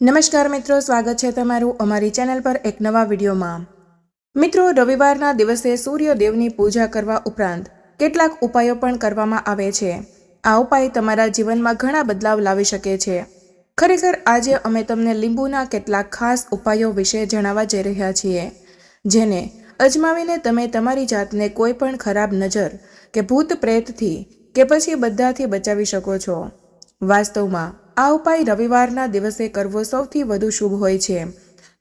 નમસ્કાર મિત્રો, સ્વાગત છે તમારું અમારી ચેનલ પર એક નવા વિડીયોમાં. મિત્રો, રવિવારના દિવસે સૂર્યદેવની પૂજા કરવા ઉપરાંત કેટલાક ઉપાયો પણ કરવામાં આવે છે. આ ઉપાય તમારા જીવનમાં ઘણા બદલાવ લાવી શકે છે. ખરેખર, આજે અમે તમને લીંબુના કેટલાક ખાસ ઉપાયો વિશે જણાવવા જઈ રહ્યા છીએ, જેને અજમાવીને તમે તમારી જાતને કોઈ પણ ખરાબ નજર કે ભૂત પ્રેતથી કે પછી બધાથી બચાવી શકો છો. વાસ્તવમાં, આ ઉપાય રવિવારના દિવસે કરવો સૌથી વધુ શુભ હોય છે.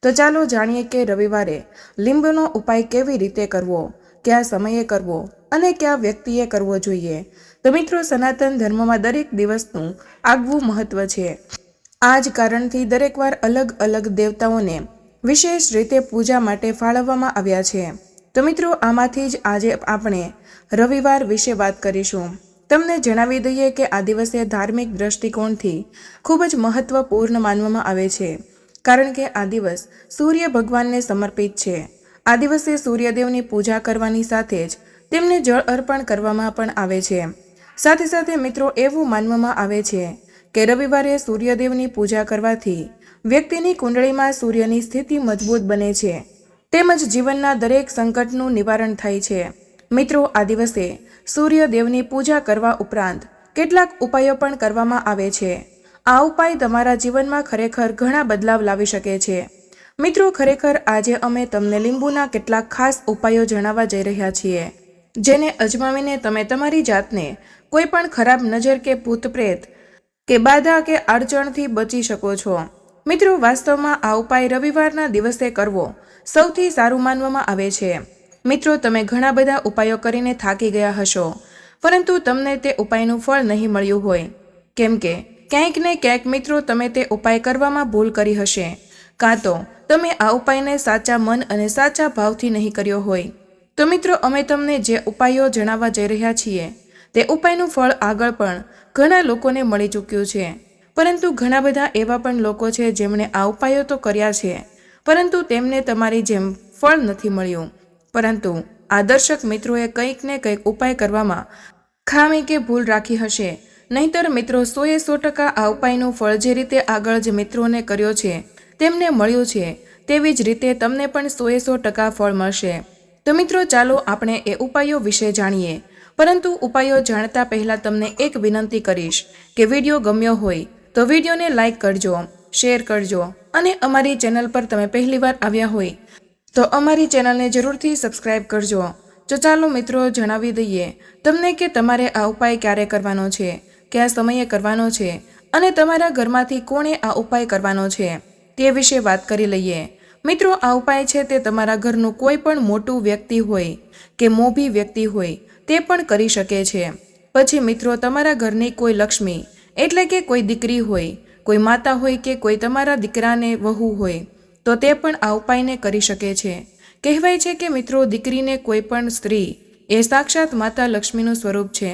તો ચાલો જાણીએ કે રવિવારે લીંબુનો ઉપાય કેવી રીતે કરવો, કયા સમયે કરવો અને કયા વ્યક્તિએ કરવો જોઈએ. તો મિત્રો, સનાતન ધર્મમાં દરેક દિવસનું આગવું મહત્વ છે. આ જ કારણથી દરેક વાર અલગ અલગ દેવતાઓને વિશેષ રીતે પૂજા માટે ફાળવવામાં આવ્યા છે. તો મિત્રો, આમાંથી જ આજે આપણે રવિવાર વિશે વાત કરીશું. તમને જણાવી દઈએ કે આ દિવસે ધાર્મિક દ્રષ્ટિકોણથી ખૂબ જ મહત્વપૂર્ણ માનવામાં આવે છે, કારણ કે આ દિવસ સૂર્ય ભગવાનને સમર્પિત છે. આ દિવસે સૂર્યદેવની પૂજા કરવાની સાથે જ તેમને જળ અર્પણ કરવામાં પણ આવે છે. સાથે સાથે મિત્રો, એવું માનવામાં આવે છે કે રવિવારે સૂર્યદેવની પૂજા કરવાથી વ્યક્તિની કુંડળીમાં સૂર્યની સ્થિતિ મજબૂત બને છે. તેમજ જીવનના દરેક સંકટનું નિવારણ થાય છે. મિત્રો, આ દિવસે સૂર્યદેવની પૂજા કરવા ઉપરાંત કેટલાક ઉપાયો પણ કરવામાં આવે છે. આ ઉપાય તમારા જીવનમાં ખરેખર ઘણા બદલાવ લાવી શકે છે. મિત્રો, ખરેખર આજે અમે તમને લીંબુના કેટલાક ખાસ ઉપાયો જણાવવા જઈ રહ્યા છીએ, જેને અજમાવીને તમે તમારી જાતને કોઈ પણ ખરાબ નજર કે ભૂત પ્રેત કે બાધા કે અડચણથી બચી શકો છો. મિત્રો, વાસ્તવમાં આ ઉપાય રવિવારના દિવસે કરવો સૌથી સારું માનવામાં આવે છે. મિત્રો, તમે ઘણા બધા ઉપાયો કરીને થાકી ગયા હશો, પરંતુ તમને તે ઉપાયનું ફળ નહીં મળ્યું હોય. કેમ કે, ક્યાંક ને ક્યાંક મિત્રો, તમે તે ઉપાય કરવામાં ભૂલ કરી હશે. કાં તો, તમે આ ઉપાયને સાચા મન અને સાચા ભાવથી નહીં કર્યો હોય. તો મિત્રો, અમે તમને જે ઉપાયો જણાવવા જઈ રહ્યા છીએ, તે ઉપાયનું ફળ આગળ પણ ઘણા લોકોને મળી ચૂક્યું છે. પરંતુ ઘણા બધા એવા પણ લોકો છે જેમણે આ ઉપાયો તો કર્યા છે, પરંતુ તેમને તમારી જેમ ફળ નથી મળ્યું. પરંતુ આદર્શક મિત્રોએ કંઈક ને કંઈક ઉપાય કરવામાં ખામી કે ભૂલ રાખી હશે. નહીંતર મિત્રો સોએ સો ટકા આ ઉપાયનું ફળ જે રીતે આગળ જે મિત્રોને કર્યો છે, તેમને મળ્યું છે, તેવી જ રીતે તમને પણ સોએ સો ટકા ફળ મળશે. તો મિત્રો ચાલો આપણે એ ઉપાયો વિશે જાણીએ. પરંતુ ઉપાયો જાણતા પહેલાં તમને એક વિનંતી કરીશ કે વીડિયો ગમ્યો હોય તો વિડીયોને લાઈક કરજો, શેર કરજો અને અમારી ચેનલ પર તમે પહેલીવાર આવ્યા હોય તો અમારી ચેનલને જરૂરથી સબસ્ક્રાઇબ કરજો. તો ચાલો મિત્રો જણાવી દઈએ, તમને કે તમારે આ ઉપાય ક્યારે કરવાનો છે? કયા સમયે કરવાનો છે? અને તમારા ઘરમાંથી કોણે આ ઉપાય કરવાનો છે? તે વિશે વાત કરી લઈએ. મિત્રો, આ ઉપાય છે તે તમારા ઘરનું કોઈ પણ મોટું વ્યક્તિ હોય કે મોભી વ્યક્તિ હોય, તે પણ કરી શકે છે. પછી મિત્રો, તમારા ઘરની કોઈ લક્ષ્મી, એટલે કે કોઈ દીકરી હોય, કોઈ માતા હોય કે કોઈ તમારા દીકરાને વહુ હોય તો તે પણ આ ઉપાયને કરી શકે છે. કહેવાય છે કે મિત્રો દીકરીને કોઈ પણ સ્ત્રી એ સાક્ષાત માતા લક્ષ્મીનું સ્વરૂપ છે.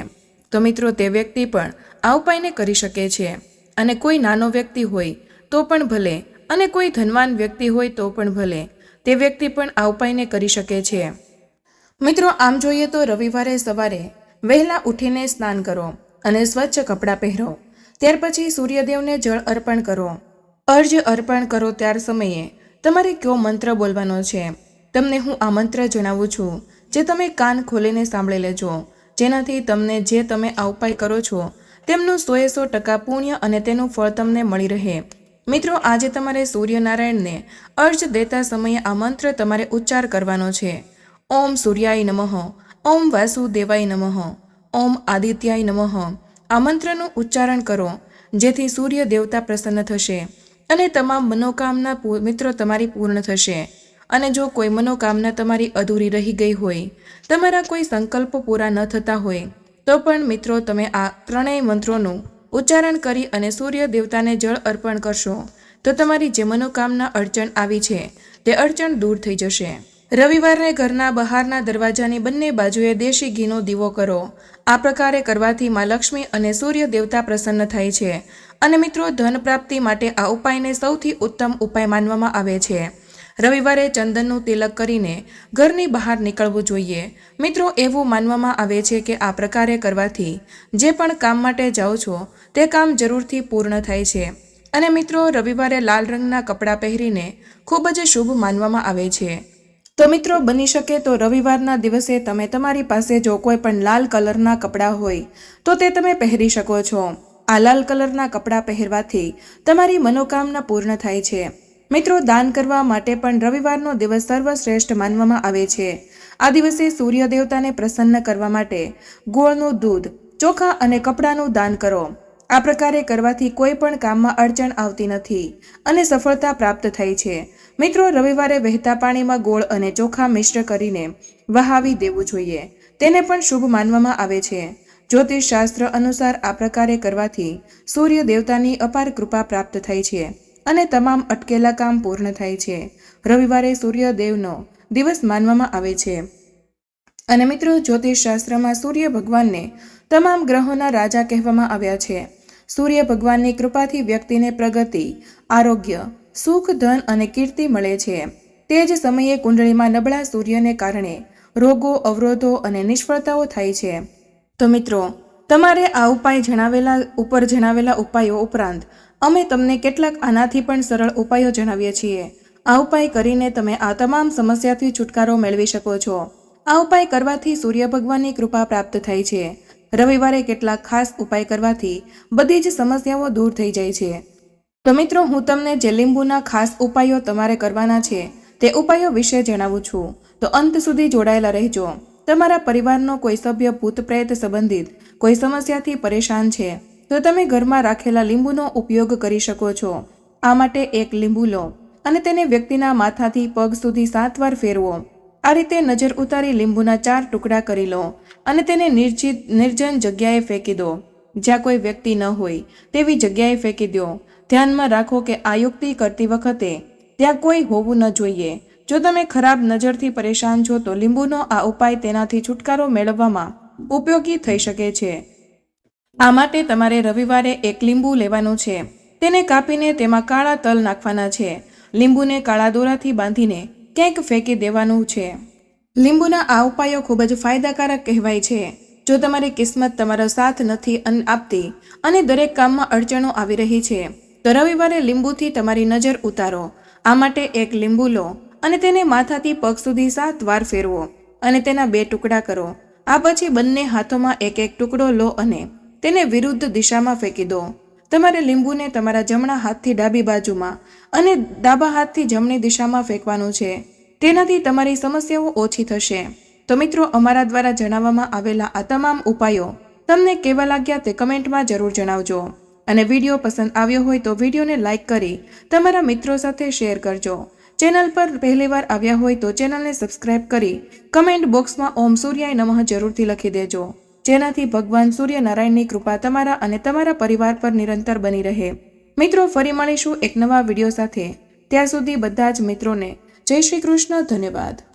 તો મિત્રો તે વ્યક્તિ પણ આ ઉપાયને કરી શકે છે. અને કોઈ નાનો વ્યક્તિ હોય તો પણ ભલે અને કોઈ ધનવાન વ્યક્તિ હોય તો પણ ભલે. તે વ્યક્તિ પણ આ ઉપાયને કરી શકે છે. મિત્રો આમ જોઈએ તો રવિવારે સવારે વહેલા ઉઠીને સ્નાન કરો અને સ્વચ્છ કપડાં પહેરો. ત્યાર પછી સૂર્યદેવને જળ અર્પણ કરો. અર્જ અર્પણ કરો ત્યાર સમયે તમારે કયો મંત્ર બોલવાનો છે? તમને હું આ મંત્ર જણાવું છું, જે તમે કાન ખોલીને સાંભળી લેજો. જેનાથી તમને જે તમે આ ઉપાય કરો છો, તેમનું સોએ સો ટકા પુણ્ય અને તેનું ફળ તમને મળી રહે. મિત્રો, આજે તમારે સૂર્યનારાયણને અર્જ દેતા સમયે આ મંત્ર તમારે ઉચ્ચાર કરવાનો છે. ઓમ સૂર્યાય નમઃ, ઓમ વાસુદેવાય નમઃ, ઓમ આદિત્યાય નમઃ. આ મંત્રનું ઉચ્ચારણ કરો, જેથી સૂર્ય દેવતા પ્રસન્ન થશે. અને તમામ મનોકામના મિત્રો, તમારી પૂર્ણ થશે. અને જો કોઈ મનોકામના તમારી અધૂરી રહી ગઈ હોય, તમારા કોઈ સંકલ્પો પૂરા ન થતા હોય, તો પણ, મિત્રો, તમે આ ત્રણેય મંત્રોનું ઉચ્ચારણ કરી અને સૂર્ય દેવતાને જળ અર્પણ કરશો, તો તમારી જે મનોકામના અડચણ આવી છે, તે અડચણ દૂર થઈ જશે. રવિવારને ઘરના બહારના દરવાજાની બંને બાજુએ દેશી ઘીનો દીવો કરો. આ પ્રકારે કરવાથી મા લક્ષ્મી અને સૂર્ય દેવતા પ્રસન્ન થાય છે. અને મિત્રો, ધન પ્રાપ્તિ માટે આ ઉપાયને સૌથી ઉત્તમ ઉપાય માનવામાં આવે છે. રવિવારે ચંદનનું તિલક કરીને ઘરની બહાર નીકળવું જોઈએ. મિત્રો, એવું માનવામાં આવે છે કે આ પ્રકારે કરવાથી જે પણ કામ માટે જાઓ છો, તે કામ જરૂરથી પૂર્ણ થાય છે. અને મિત્રો, રવિવારે લાલ રંગના કપડાં પહેરીને ખૂબ જ શુભ માનવામાં આવે છે. તો મિત્રો, બની શકે તો રવિવારના દિવસે તમે તમારી પાસે જો કોઈ પણ લાલ કલરના કપડાં હોય, તો તે તમે પહેરી શકો છો. આ લાલ કલરના કપડાં પહેરવાથી તમારી મનોકામના પૂર્ણ થાય છે. મિત્રો, દાન કરવા માટે પણ રવિવારનો દિવસ સર્વશ્રેષ્ઠ માનવામાં આવે છે. આ દિવસે સૂર્ય દેવતાને પ્રસન્ન કરવા માટે ગોળનું દૂધ, ચોખા અને કપડાનું દાન કરો. આ પ્રકારે કરવાથી કોઈ પણ કામમાં અડચણ આવતી નથી અને સફળતા પ્રાપ્ત થાય છે. મિત્રો, રવિવારે વહેતા પાણીમાં ગોળ અને ચોખા મિશ્ર કરીને વહાવી દેવું જોઈએ. તેને પણ શુભ માનવામાં આવે છે. જ્યોતિષ શાસ્ત્ર અનુસાર આ પ્રકારે કરવાથી સૂર્ય દેવતાની અપાર કૃપા પ્રાપ્ત થાય છે અને તમામ અટકેલા કામ પૂર્ણ થાય છે. રવિવારે સૂર્યદેવનો દિવસ માનવામાં આવે છે. અને મિત્રો જ્યોતિષ શાસ્ત્રમાં સૂર્ય ભગવાનને તમામ ગ્રહોના રાજા કહેવામાં આવ્યા છે. સૂર્ય ભગવાનની કૃપાથી વ્યક્તિને પ્રગતિ, આરોગ્ય, સુખ, ધન અને કીર્તિ મળે છે. તે જ સમયે કુંડળીમાં નબળા સૂર્યને કારણે રોગો, અવરોધો અને નિષ્ફળતાઓ થાય છે. તો મિત્રો, તમારે આ ઉપાય જણાવેલા ઉપર જણાવેલા ઉપાયો ઉપરાંત, અમે તમને કેટલાક આનાથી પણ સરળ ઉપાયો જણાવીએ છીએ. આ ઉપાય કરીને તમે આ તમામ સમસ્યાથી છુટકારો મેળવી શકો છો. આ ઉપાય કરવાથી સૂર્ય ભગવાનની કૃપા પ્રાપ્ત થાય છે. રવિવારે કેટલાક ખાસ ઉપાય કરવાથી બધી જ સમસ્યાઓ દૂર થઈ જાય છે. તો મિત્રો, હું તમને જે લીંબુના ખાસ ઉપાયો તમારે કરવાના છે, તે ઉપાયો વિશે જણાવું છું. તો અંત સુધી જોડાયેલા રહેજો. તમારા પરિવારનો કોઈ સભ્ય ભૂતપ્રેત સંબંધિત કોઈ સમસ્યાથી પરેશાન છે, તો તમે ઘરમાં રાખેલા લીંબુનો ઉપયોગ કરી શકો છો. આ માટે એક લીંબુ લો અને તેને વ્યક્તિના માથાથી પગ સુધી સાત વાર ફેરવો. આ રીતે નજર ઉતારી લીંબુના ચાર ટુકડા કરી લો અને તેને નિર્જિત, નિર્જન જગ્યાએ ફેંકી દો. જ્યાં કોઈ વ્યક્તિ ન હોય, તેવી જગ્યાએ ફેંકી દો. ધ્યાનમાં રાખો કે આ યુક્તિ કરતી વખતે ત્યાં કોઈ હોવું ન જોઈએ. જો તમે ખરાબ નજરથી પરેશાન છો, તો લીંબુનો આ ઉપાય તેનાથી છુટકારો મેળવવામાં ઉપયોગી થઈ શકે છે. આ માટે તમારે રવિવારે એક લીંબુ લેવાનું છે. તેને કાપીને તેમાં કાળા તલ નાખવાના છે. લીંબુને કાળા દોરાથી બાંધીને ક્યાંક ફેંકી દેવાનું છે. લીંબુના આ ઉપાયો ખૂબ જ ફાયદાકારક કહેવાય છે. જો તમારી કિસ્મત તમારો સાથ નથી આપતી અને દરેક કામમાં અડચણો આવી રહી છે, તો રવિવારે લીંબુથી તમારી નજર ઉતારો. આ માટે એક લીંબુ લો. અને તેને માથાથી પગ સુધી સાત વાર ફેરવો અને તેના બે ટુકડા કરો. આ પછી બંને હાથોમાં એક એક ટુકડો લો અને તેને વિરુદ્ધ દિશામાં ફેંકી દો. તમારે લીંબુને તમારા જમણા હાથથી ડાબી બાજુમાં અને ડાબા હાથથી જમણી દિશામાં ફેંકવાનું છે. તેનાથી તમારી સમસ્યાઓ ઓછી થશે. તો મિત્રો, અમારા દ્વારા જણાવવામાં આવેલા આ તમામ ઉપાયો તમને કેવા લાગ્યા તે કમેન્ટમાં જરૂર જણાવજો. અને વીડિયો પસંદ આવ્યો હોય તો વિડીયોને લાઇક કરી તમારા મિત્રો સાથે શેર કરજો. ચેનલ પર પહેલીવાર આવ્યા હોય તો ચેનલને સબસ્ક્રાઇબ કરી કમેન્ટ બોક્સમાં ઓમ સૂર્યાય નમઃ જરૂરથી લખી દેજો. જેનાથી ભગવાન સૂર્યનારાયણની કૃપા તમારા અને તમારા પરિવાર પર નિરંતર બની રહે. મિત્રો, ફરી મળીશું એક નવા વીડિયો સાથે. ત્યાં સુધી બધા જ મિત્રોને જય શ્રી કૃષ્ણ, ધન્યવાદ.